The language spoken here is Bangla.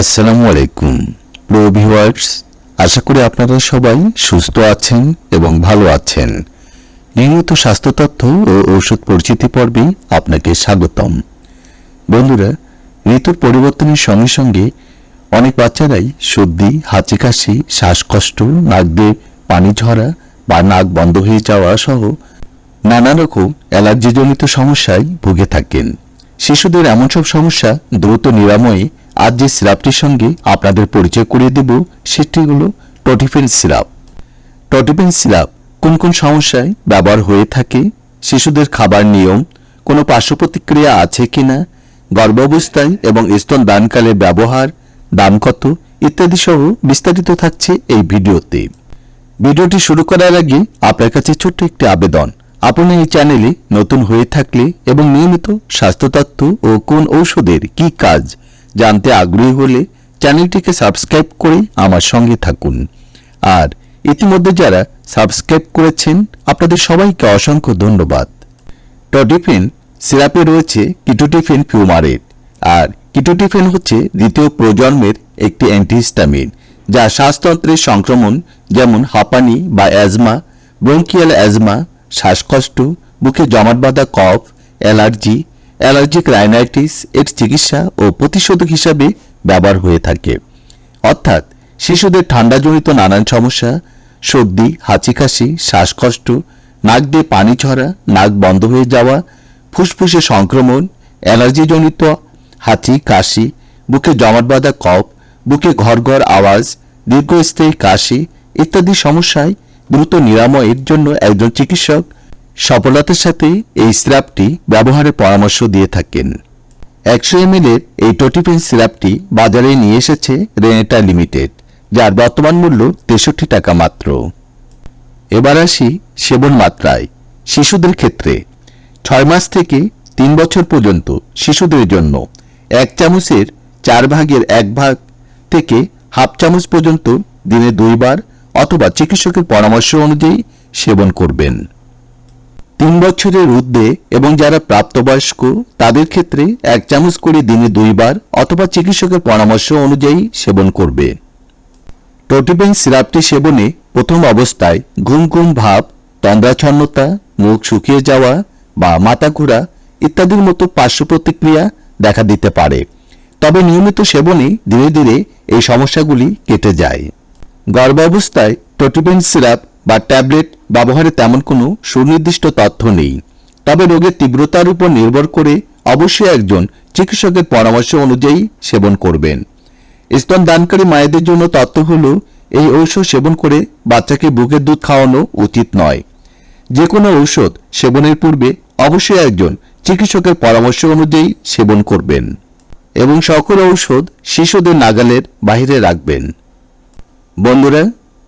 আসসালামু আলাইকুম। প্রিয় ভিউয়ার্স আশা করি আপনারা সবাই সুস্থ আছেন এবং ভালো আছেন। নিয়মিত স্বাস্থ্য তথ্য ও ঔষধ পরিচিতি পর্বে আপনাকে স্বাগতম। বন্ধুরা, ঋতুর পরিবর্তনের সঙ্গে সঙ্গে অনেক বাচ্চারাই সর্দি, হাঁচি, কাশি, শ্বাসকষ্ট, নাক দিয়ে পানি ঝরা বা নাক বন্ধ হয়ে যাওয়া সহ নানা রকম অ্যালার্জিজনিত সমস্যায় ভুগে থাকেন। শিশুদের এমন সব সমস্যা দ্রুত নিরাময়ে আজ যে সিরাপটির সঙ্গে আপনাদের পরিচয় করিয়ে দেব, সেটি হল টটিফেন সিরাপ। টটিফেন সিরাপ কোন কোন সমস্যায় ব্যবহার হয়ে থাকে, শিশুদের খাবার নিয়ম, কোনো পার্শ্ব প্রতিক্রিয়া আছে কিনা, গর্ভাবস্থায় এবং স্তন দানকালে ব্যবহার, দাম কত, ইত্যাদি সহ বিস্তারিত থাকছে এই ভিডিওতে। ভিডিওটি শুরু করার আগে আপনার কাছে ছোট্ট একটি আবেদন। আপনি এই চ্যানেলে নতুন হয়ে থাকলে এবং নিয়মিত স্বাস্থ্য তথ্য ও কোন ঔষধের কি কাজ জানতে আগ্রহী হলে চ্যানেলটিকে সাবস্ক্রাইব করে আমার সঙ্গে থাকুন। আর ইতিমধ্যে যারা সাবস্ক্রাইব করেছেন, আপনাদের সবাইকে অসংখ্য ধন্যবাদ। টডিফেন সিরাপে রয়েছে কিটোটিফেন ফিউমারেট আর কিটোটিফেন হচ্ছে দ্বিতীয় প্রজন্মের একটি অ্যান্টিহিস্টামিন, যা শ্বাসতন্ত্রের সংক্রমণ যেমন হাঁপানি বা অ্যাজমা, ব্রঙ্কিয়াল অ্যাজমা, শ্বাসকষ্ট, বুকে জমাট বাঁধা কফ, অ্যালার্জি অ্যালার্জিক রাইনাইটিস এর চিকিৎসা ও প্রতিষেধক হিসাবে ব্যবহার হয়ে থাকে। অর্থাৎ শিশুদের ঠান্ডাজনিত নানান সমস্যা, সর্দি হাঁচি কাশি শ্বাসকষ্ট, নাক দিয়ে পানি ছড়া, নাক বন্ধ হয়ে যাওয়া, ফুসফুসে সংক্রমণ, অ্যালার্জিজনিত হাঁচি, কাশি, বুকে জমাট বাঁধা কফ, বুকে ঘর ঘর আওয়াজ, দীর্ঘস্থায়ী কাশি ইত্যাদি সমস্যায় দ্রুত নিরাময়ের জন্য একজন চিকিৎসক সফলতার সাথে এই সিরাপটি ব্যবহারের পরামর্শ দিয়ে থাকেন। একশো এম এর এই টোটিফেন সিরাপটি বাজারে নিয়ে এসেছে রেনেটা লিমিটেড, যার বর্তমান মূল্য তেষট্টি টাকা মাত্র। এবার আসি সেবন মাত্রায়। শিশুদের ক্ষেত্রে ছয় মাস থেকে তিন বছর পর্যন্ত শিশুদের জন্য এক চামচের চার ভাগের এক ভাগ থেকে হাফ চামচ পর্যন্ত দিনে দুইবার অথবা চিকিৎসকের পরামর্শ অনুযায়ী সেবন করবেন। তিন বছরের ঊর্ধ্বে এবং যারা প্রাপ্তবয়স্ক, তাদের ক্ষেত্রে এক চামচ করে দিনে দুইবার অথবা চিকিৎসকের পরামর্শ অনুযায়ী সেবন করবে। টোটিবেন সিরাপটি সেবনে প্রথম অবস্থায় ঘুম ঘুম ভাব, তন্দ্রাচ্ছন্নতা, মুখ শুকিয়ে যাওয়া বা মাথা ঘোরা ইত্যাদির মতো পার্শ্ব প্রতিক্রিয়া দেখা দিতে পারে। তবে নিয়মিত সেবনে ধীরে ধীরে এই সমস্যাগুলি কেটে যায়। গর্ভাবস্থায় টোটিবেন সিরাপ বা ট্যাবলেট ব্যবহারে তেমন কোনো সুনির্দিষ্ট তথ্য নেই। তবে রোগের তীব্রতার উপর নির্ভর করে অবশ্যই একজন চিকিৎসকের পরামর্শ অনুযায়ী সেবন করবেন। স্তন দানকারী মায়েদের জন্য তথ্য হল, এই ঔষধ সেবন করে বাচ্চাকে বুকের দুধ খাওয়ানো উচিত নয়। যে কোনো ঔষধ সেবনের পূর্বে অবশ্যই একজন চিকিৎসকের পরামর্শ অনুযায়ী সেবন করবেন এবং সকল ঔষধ শিশুদের নাগালের বাইরে রাখবেন। বন্ধুরা